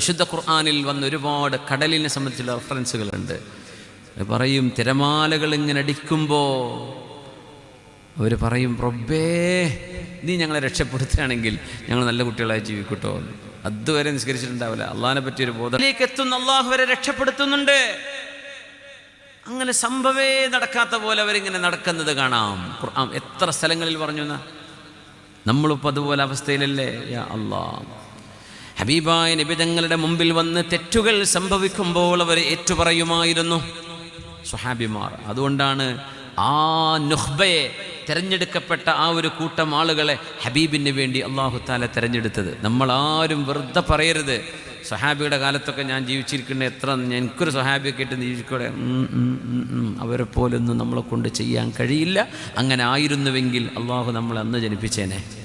വിശുദ്ധ ഖുർആാനിൽ വന്ന ഒരുപാട് കടലിനെ സംബന്ധിച്ചുള്ള റെഫറൻസുകളുണ്ട് പറയും തിരമാലകൾ ഇങ്ങനെ അടിക്കുമ്പോൾ അവർ പറയും റബ്ബേ നീ ഞങ്ങളെ രക്ഷപ്പെടുത്തുകയാണെങ്കിൽ ഞങ്ങൾ നല്ല കുട്ടികളായി ജീവിക്കട്ടോ. അതുവരെ നിസ്കരിച്ചിട്ടുണ്ടാവില്ല. അള്ളാഹിനെ പറ്റിയൊരു ബോധത്തിലേക്ക് എത്തുന്ന അള്ളാഹു വരെ രക്ഷപ്പെടുത്തുന്നുണ്ട്. അങ്ങനെ സംഭവേ നടക്കാത്ത പോലെ അവരിങ്ങനെ നടക്കുന്നത് കാണാം. ഖുർആൻ എത്ര സ്ഥലങ്ങളിൽ പറഞ്ഞു നമ്മളിപ്പോൾ അതുപോലെ അവസ്ഥയിലല്ലേ? യാ അള്ളാ. ഹബീബായ നിബിതങ്ങളുടെ മുമ്പിൽ വന്ന് തെറ്റുകൾ സംഭവിക്കുമ്പോൾ അവർ ഏറ്റുപറയുമായിരുന്നു. സുഹാബിമാർ അതുകൊണ്ടാണ് ആ നുഹ്ബയെ തിരഞ്ഞെടുക്കപ്പെട്ട ആ ഒരു കൂട്ടം ആളുകളെ ഹബീബിന് വേണ്ടി അള്ളാഹു താല തിരഞ്ഞെടുത്തത്. നമ്മളാരും വെറുതെ പറയരുത്. സഹാബിയുടെ കാലത്തൊക്കെ ഞാൻ ജീവിച്ചിരിക്കുന്ന എത്ര എനിക്കൊരു സഹാബിയൊക്കെ ഇട്ട് ജീവിക്കൂടെ. അവരെ പോലൊന്നും നമ്മളെ കൊണ്ട് ചെയ്യാൻ കഴിയില്ല. അങ്ങനെ ആയിരുന്നുവെങ്കിൽ അള്ളാഹു നമ്മളെ അന്ന് ജനിപ്പിച്ചേനെ.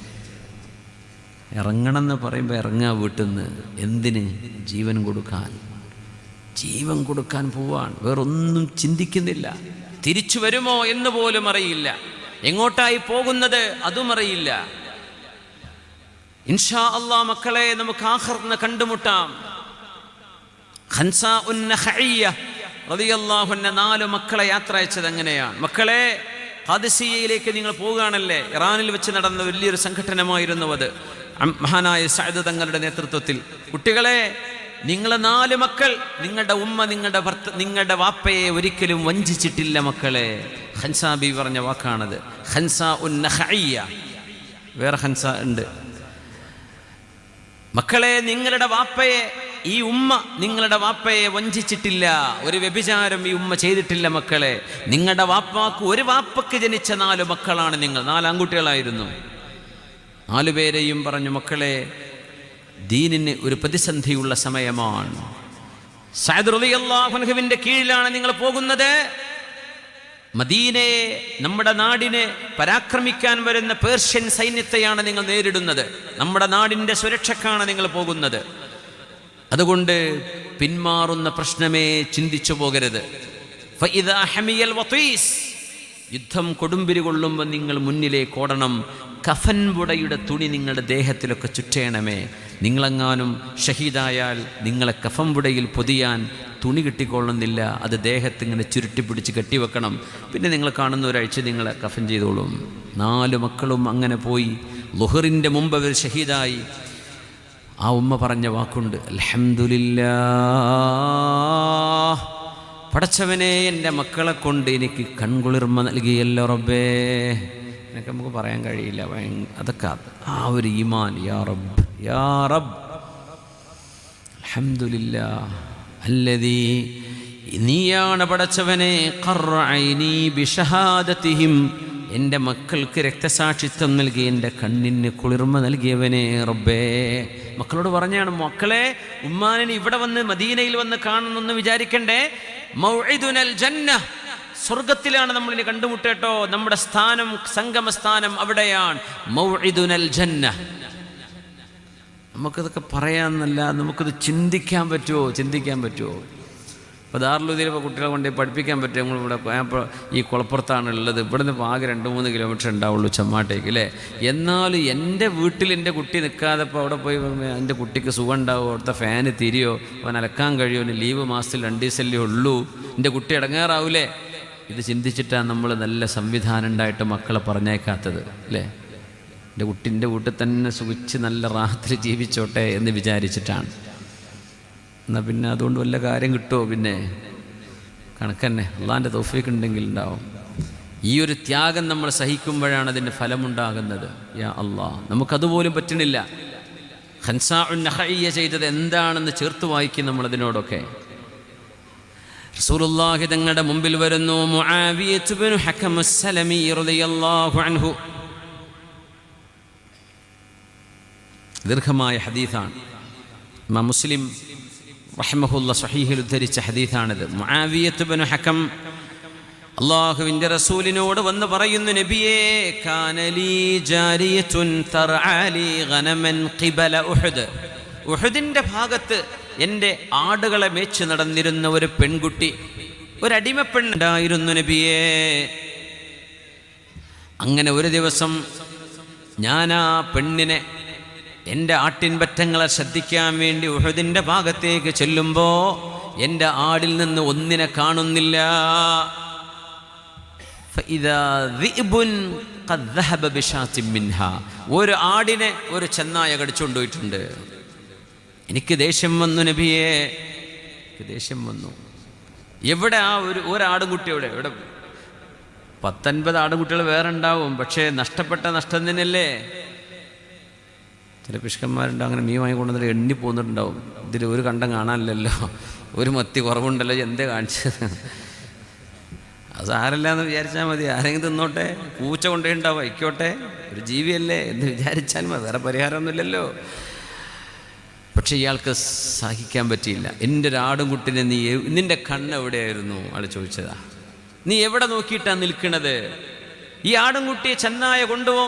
ഇറങ്ങണമെന്ന് പറയുമ്പോൾ ഇറങ്ങുക വീട്ടിൽ നിന്ന് എന്തിന്? ജീവൻ കൊടുക്കാൻ. ജീവൻ കൊടുക്കാൻ പോവാൻ വേറൊന്നും ചിന്തിക്കുന്നില്ല. തിരിച്ചു വരുമോ എന്ന് പോലും അറിയില്ല. എങ്ങോട്ടായി പോകുന്നത് അതും അറിയില്ല. ഇൻഷാ അള്ളാ മക്കളെ നമുക്ക് ആഹർന്ന് കണ്ടുമുട്ടാം. ഹൻസ റളിയല്ലാഹു നാല് മക്കളെ യാത്ര അയച്ചത് എങ്ങനെയാണ്? മക്കളെ ഹാദിസിയയിലേക്ക് നിങ്ങൾ പോവുകയാണല്ലേ? ഇറാനിൽ വെച്ച് നടന്ന വലിയൊരു സംഘടനമായിരുന്നു അത്. മഹാനായ സഅദ് തങ്ങളുടെ നേതൃത്വത്തിൽ കുട്ടികളെ നിങ്ങളെ നാല് മക്കൾ നിങ്ങളുടെ ഉമ്മ നിങ്ങളുടെ ഭർത്ത നിങ്ങളുടെ വാപ്പയെ ഒരിക്കലും വഞ്ചിച്ചിട്ടില്ല മക്കളെ. ഹൻസാബി പറഞ്ഞ വാക്കാണത്. ഹൻസ ഉന്നഹയ്യ വേറെ ഹൻസ ഉണ്ട്. മക്കളെ നിങ്ങളുടെ വാപ്പയെ ഈ ഉമ്മ നിങ്ങളുടെ വാപ്പയെ വഞ്ചിച്ചിട്ടില്ല. ഒരു വ്യഭിചാരം ഈ ഉമ്മ ചെയ്തിട്ടില്ല മക്കളെ. നിങ്ങളുടെ വാപ്പാക്ക് ഒരു വാപ്പക്ക് ജനിച്ച നാല് മക്കളാണ് നിങ്ങൾ. നാല് ആൺകുട്ടികളായിരുന്നു. നാലുപേരെയും പറഞ്ഞു മക്കളെ ദീനിന് ഒരു പ്രതിസന്ധിയുള്ള സമയമാണ്. അൻഹുവിന്റെ കീഴിലാണ് നിങ്ങൾ പോകുന്നത്. മദീനയെ നമ്മുടെ നാടിനെ പരാക്രമിക്കാൻ വരുന്ന പേർഷ്യൻ സൈന്യത്തെയാണ് നിങ്ങൾ നേരിടുന്നത്. നമ്മുടെ നാടിന്റെ സുരക്ഷക്കാണ് നിങ്ങൾ പോകുന്നത്. അതുകൊണ്ട് പിന്മാറുന്ന പ്രശ്നമേ ചിന്തിച്ചു പോകരുത്. യുദ്ധം കൊടുമ്പിരി കൊള്ളുമ്പോൾ നിങ്ങൾ മുന്നിലേക്ക് ഓടണം. കഫൻ ബുടയുടെ തുണി നിങ്ങളുടെ ദേഹത്തിലൊക്കെ ചുറ്റേണമേ. നിങ്ങളെങ്ങാനും ഷഹീദായാൽ നിങ്ങളെ കഫൻ ബുടയിൽ പൊതിയാൻ തുണി കിട്ടിക്കൊള്ളുന്നില്ല. അത് ദേഹത്ത് ഇങ്ങനെ ചുരുട്ടി പിടിച്ച് കെട്ടിവെക്കണം. പിന്നെ നിങ്ങൾ കാണുന്ന ഒരാഴ്ച നിങ്ങളെ കഫൻ ചെയ്തോളും. നാല് മക്കളും അങ്ങനെ പോയി. ലുഹറിന്റെ മുമ്പ് അവർ ഷഹീദായി. ആ ഉമ്മ പറഞ്ഞ വാക്കുണ്ട് അൽഹംദുലില്ലാ പടച്ചവനെ എന്റെ മക്കളെ കൊണ്ട് എനിക്ക് കൺകുളിർമ നൽകിയല്ലോ റബ്ബേ. എന്നൊക്കെ നമുക്ക് പറയാൻ കഴിയില്ല. അതൊക്കെ ആ ഒരു ഈമാൻ യാ റബ്ബ് യാ റബ്ബ്. അൽഹംദുലില്ലാ. അല്ലദീ നീയാണ് പടച്ചവനെ എന്റെ മക്കൾക്ക് രക്തസാക്ഷിത്വം നൽകി എന്റെ കണ്ണിന് കുളിർമ നൽകിയവനെ റബ്ബേ. മക്കളോട് പറഞ്ഞാണ് മക്കളെ ഉമ്മാനിന് ഇവിടെ വന്ന് മദീനയിൽ വന്ന് കാണണമെന്ന് വിചാരിക്കണ്ടേ? മൗഇദുനൽ ജന്ന സ്വർഗത്തിലാണ് നമ്മൾ ഇനി കണ്ടുമുട്ടേട്ടോ നമ്മുടെ സ്ഥാനം സംഗമസ്ഥാനം അവിടെയാണ്. മൗഇദുനൽ ജന്ന. നമുക്കിതൊക്കെ പറയാമെന്നല്ല നമുക്കിത് ചിന്തിക്കാൻ പറ്റുമോ? ചിന്തിക്കാൻ പറ്റുമോ? ഇപ്പോൾ ദാറുലുദ്ദീൻ ഇപ്പോൾ കുട്ടികളെ കൊണ്ട് പഠിപ്പിക്കാൻ പറ്റും നമ്മളിവിടെ ഇപ്പോൾ ഈ കുളപ്പുറത്താണ് ഉള്ളത് ഇവിടുന്ന് ഇപ്പോൾ ആകെ രണ്ട് മൂന്ന് കിലോമീറ്റർ ഉണ്ടാവുള്ളൂ ചമ്മാട്ടേക്ക് അല്ലേ? എന്നാലും എന്റെ വീട്ടിൽ എന്റെ കുട്ടി നിൽക്കാതെ ഇപ്പോൾ അവിടെ പോയി എന്റെ കുട്ടിക്ക് സുഖം ഉണ്ടാവുമോ അവിടുത്തെ ഫാന് തിരിയോ? അവൻ അലക്കാൻ കഴിയുമോ? ലീവ് മാസത്തിൽ രണ്ട് ദിവസമല്ലേ ഉള്ളൂ. എന്റെ കുട്ടി ഇടങ്ങാറാവൂലേ? ഇത് ചിന്തിച്ചിട്ടാണ് നമ്മൾ നല്ല സംവിധാനം ഉണ്ടായിട്ട് മക്കളെ പറഞ്ഞേക്കാത്തത് അല്ലേ? എന്റെ കുട്ടിന്റെ വീട്ടിൽ തന്നെ സുഖിച്ച് നല്ല രാത്രി ജീവിച്ചോട്ടെ എന്ന് വിചാരിച്ചിട്ടാണ്. എന്നാൽ പിന്നെ അതുകൊണ്ട് വല്ല കാര്യം കിട്ടുമോ പിന്നെ? കണക്കന്നെ അള്ളാന്റെ തൗഫീക്ക് ഉണ്ടെങ്കിൽ ഉണ്ടാവും. ഈ ഒരു ത്യാഗം നമ്മൾ സഹിക്കുമ്പോഴാണ് അതിന്റെ ഫലമുണ്ടാകുന്നത്. യാ അള്ളാ നമുക്കതുപോലും പറ്റണില്ല. ഹൻസാ ഉന്നഹയ്യ നഹയ്യ ചെയ്തത് എന്താണെന്ന് ചേർത്ത് വായിക്കും നമ്മൾ അതിനോടൊക്കെ റസൂലുള്ളാഹി തങ്ങളുടെ മുമ്പിൽ വരുന്നു. മുആവിയത്ത് ഇബ്നു ഹകം അസ്സലമി റളിയല്ലാഹു അൻഹു. ദീർഘമായ ഹദീസാണ്. ഇമാം മുസ്ലിം റഹ്മഹുല്ല സഹീഹിൽ ഉദ്ധരിച്ച ഹദീഫാണിത് മുആവിയത്ത് ഇബ്നു ഹക്കം അള്ളാഹുവിന്റെ റസൂലിനോട് വന്ന് പറയുന്നു നബിയേ കാനലി ജാരിയത്തുൻ തർആലി ഗനമൻ ഖിബല ഉഹദ്. ഉഹദിന്റെ ഭാഗത്ത് എന്റെ ആടുകളെ മേച്ച് നടന്നിരുന്ന ഒരു പെൺകുട്ടി ഒരടിമപ്പെണ്ണുണ്ടായിരുന്നു നബിയേ. അങ്ങനെ ഒരു ദിവസം ഞാൻ ആ പെണ്ണിനെ എന്റെ ആട്ടിൻപറ്റങ്ങളെ ശ്രദ്ധിക്കാൻ വേണ്ടി ഉഹദിന്റെ ഭാഗത്തേക്ക് ചെല്ലുമ്പോൾ എന്റെ ആടിൽ നിന്ന് ഒന്നിനെ കാണുന്നില്ല. ഒരു ആടിനെ ഒരു ചെന്നായ കടിച്ചുകൊണ്ടുപോയിട്ടുണ്ട്. എനിക്ക് ദേഷ്യം വന്നു നബിയെ. എനിക്ക് ദേഷ്യം വന്നു. എവിടെ ആ ഒരു ഒരാടുംകുട്ടി എവിടെ? എവിടെ? പത്തൊൻപത് ആടുംകുട്ടികൾ വേറെ ഉണ്ടാവും. പക്ഷേ നഷ്ടപ്പെട്ട നഷ്ടം തന്നെയല്ലേ? ചില പിഷ്കന്മാരുണ്ട് അങ്ങനെ മീൻ വാങ്ങിക്കൊണ്ടുവന്നിട്ട് എണ്ണി പോകുന്നുണ്ടാവും ഇതിൽ ഒരു കണ്ടം കാണാനില്ലല്ലോ. ഒരു മത്തി കുറവുണ്ടല്ലോ. എന്തേ കാണിച്ചത്? അത് സാരല്ല എന്ന് വിചാരിച്ചാൽ മതി. ആരെങ്കിലും തിന്നോട്ടെ. പൂച്ച കൊണ്ടേ ഉണ്ടാവും. ഒരു ജീവിയല്ലേ എന്ന് വിചാരിച്ചാൽ മതി. വേറെ പരിഹാരമൊന്നുമില്ലല്ലോ. പക്ഷെ ഇയാൾക്ക് സഹിക്കാൻ പറ്റിയില്ല. എന്റെ ഒരു ആടുംകുട്ടിനെ നീ നിന്റെ നിന്റെ കണ്ണ് എവിടെയായിരുന്നു? ആൾ ചോദിച്ചതാ. നീ എവിടെ നോക്കിയിട്ടാണ് നിൽക്കുന്നത് ഈ ആടും കുട്ടിയെ ചെന്നായ കൊണ്ടുപോ